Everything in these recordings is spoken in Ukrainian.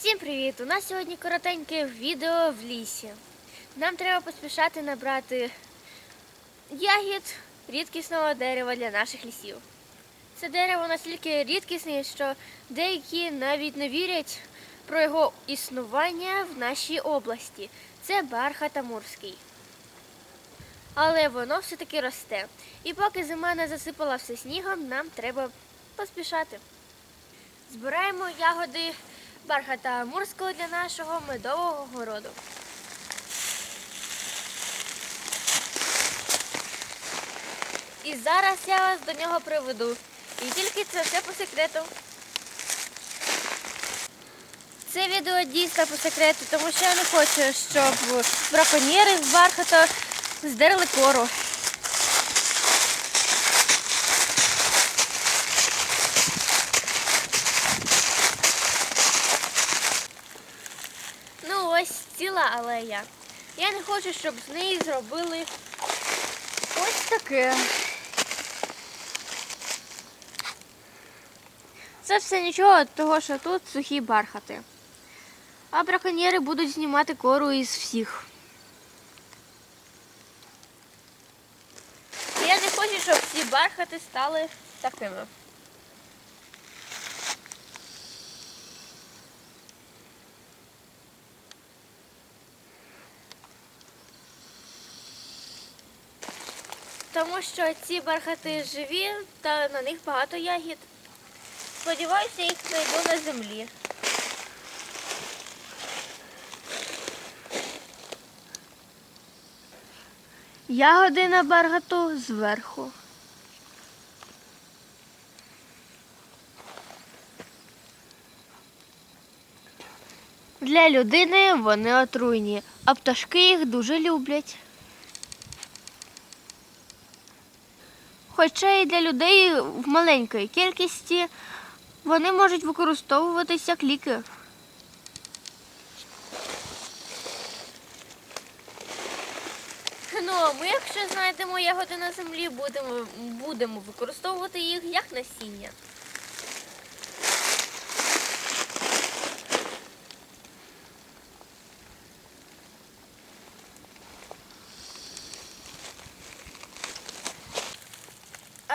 Всім привіт! У нас сьогодні коротеньке відео в лісі. Нам треба поспішати набрати ягід рідкісного дерева для наших лісів. Це дерево настільки рідкісне, що деякі навіть не вірять про його існування в нашій області. Це бархат амурський. Але воно все-таки росте. І поки зима не засипала все снігом, нам треба поспішати. Збираємо ягоди бархата амурського для нашого медового городу. І зараз я вас до нього приведу. І тільки це все по секрету. Це відео дійсно по секрету, тому що я не хочу, щоб браконьєри з бархата здерли кору. Ну ось ціла алея. Я не хочу, щоб з неї зробили ось таке. Це все нічого, того що тут сухі бархати. А браконьєри будуть знімати кору із всіх. Я не хочу, щоб ці бархати стали такими. Тому що ці бархати живі та на них багато ягід. Сподіваюся, їх знайду на землі. Ягоди на баргату зверху. Для людини вони отруйні, а пташки їх дуже люблять. Хоча і для людей в маленькій кількості вони можуть використовуватися як ліки. Ну, а ми, якщо знайдемо ягоди на землі, будемо, будемо використовувати їх як насіння.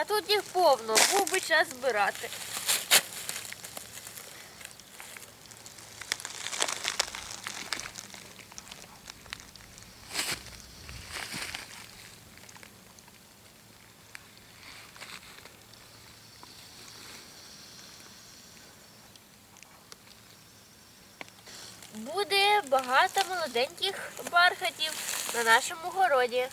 Тут їх повно, був би час збирати. Буде багато молоденьких бархатів на нашому городі.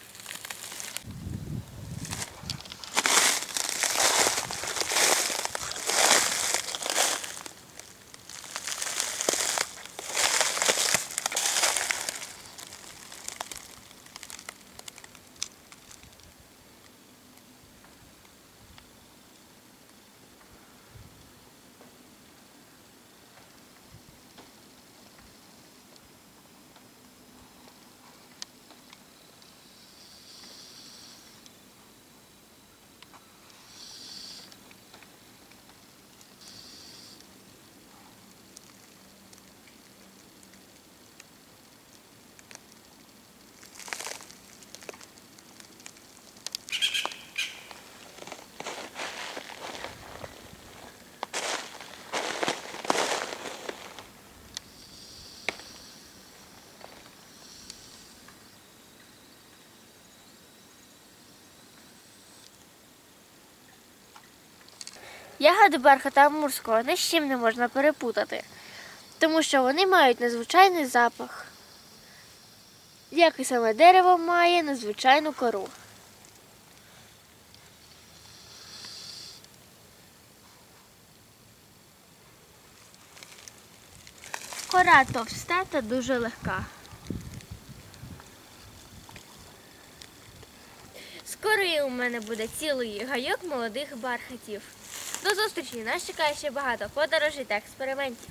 Ягоди бархата амурського ні з чим не можна перепутати, тому що вони мають незвичайний запах, як і саме дерево має незвичайну кору. Кора товста та дуже легка. Скоро у мене буде цілий гайок молодих бархатів. До зустрічі! Нас чекає ще багато подорожей та експериментів.